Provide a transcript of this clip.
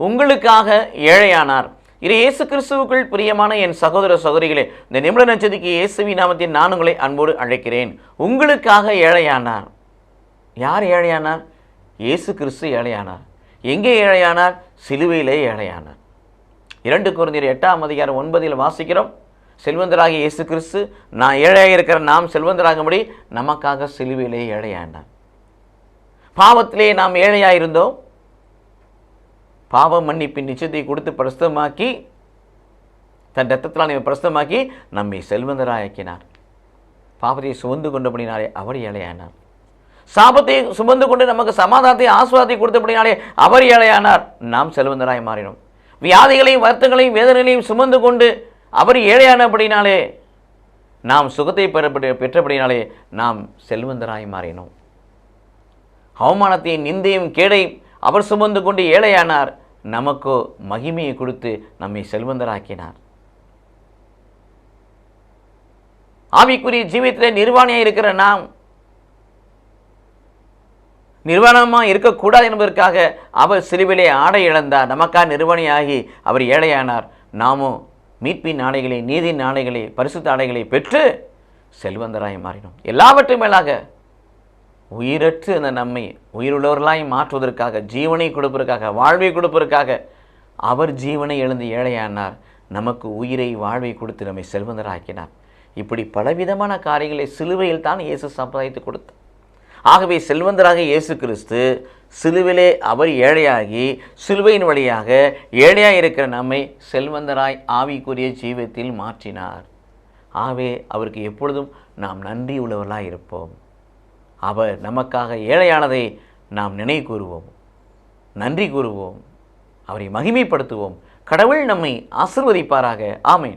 உங்களுக்காக ஏழையானார். இது இயேசு கிறிஸ்துவுக்குள் பிரியமான என் சகோதர சகோதரிகளே இந்த நிமிட நட்சத்திற்கு இயேசுவி நாமத்தின் நான் உங்களை அன்போடு அழைக்கிறேன். உங்களுக்காக ஏழையானார். யார் ஏழையானார்? இயேசு கிறிஸ்து ஏழையானார். எங்கே ஏழையானார்? சிலுவையிலே ஏழையானார். இரண்டு குருந்தியர் எட்டாம் அதிகாரம் ஒன்பதில் வாசிக்கிறோம். செல்வந்தராக இயேசு கிறிஸ்து நான் ஏழையாக இருக்கிற நாம் செல்வந்தராகும்படி நமக்காக சிலுவையிலே ஏழையானார். பாவத்திலே நாம் ஏழையாக இருந்தோம் பாவ மன்னிப்பின் நிச்சயத்தை கொடுத்து பிரஸ்தமாக்கி தன் ரத்தத்தினால் நம்மை பிரஸ்தமாக்கி நம்மை செல்வந்தராக்கினார். பாவத்தை சுமந்து கொண்டபடினாலே அவர் ஏழையானார். சாபத்தை சுமந்து கொண்டு நமக்கு சமாதானத்தை ஆஸ்வாதத்தை கொடுத்தபடினாலே அவர் ஏழையானார். நாம் செல்வந்தராய் மாறினோம். வியாதிகளையும் வருத்தங்களையும் வேதனைகளையும் சுமந்து கொண்டு அவர் ஏழையானபடினாலே நாம் சுகத்தை பெறப்படி பெற்றபடினாலே நாம் செல்வந்தராய் மாறினோம். அவமானத்தையும் நிந்தையும் கேடையும் அவர் சுமந்து கொண்டு ஏழையானார். நமக்கோ மகிமையை கொடுத்து நம்மை செல்வந்தராக்கினார். ஆவிக்குரிய ஜீவியத்தில் நிர்வாணியாக இருக்கிற நாம் நிர்வாணமாக இருக்கக்கூடாது என்பதற்காக அவர் சிறுவிலே ஆடை இழந்தார். நமக்காக நிர்வாணியாகி அவர் ஏழையானார். நாமும் மீட்பின் ஆடைகளை நீதியின் ஆடைகளை பரிசுத்த ஆடைகளை பெற்று செல்வந்தராய் மாறினோம். எல்லாவற்றும் மேலாக உயிரற்று அந்த நம்மை உயிருள்ளவர்களாய் மாற்றுவதற்காக ஜீவனை கொடுப்பதற்காக வாழ்வை கொடுப்பதற்காக அவர் ஜீவனை எழுந்து ஏழையானார். நமக்கு உயிரை வாழ்வை கொடுத்து நம்மை செல்வந்தராக்கினார். இப்படி பலவிதமான காரியங்களை சிலுவையில் தான் இயேசு சம்பிரதாயத்தை கொடுத்தார். ஆகவே செல்வந்தராக இயேசு கிறிஸ்து சிலுவிலே அவர் ஏழையாகி சிலுவையின் வழியாக ஏழையாக இருக்கிற நம்மை செல்வந்தராய் ஆவிக்குரிய ஜீவத்தில் மாற்றினார். ஆகவே அவருக்கு எப்பொழுதும் நாம் நன்றி உள்ளவர்களாக இருப்போம். அவர் நமக்காக ஏழையானதை நாம் நினைவு கூறுவோம். நன்றி கூறுவோம். அவரை மகிமைப்படுத்துவோம். கடவுள் நம்மை ஆசிர்வதிப்பாராக. ஆமேன்.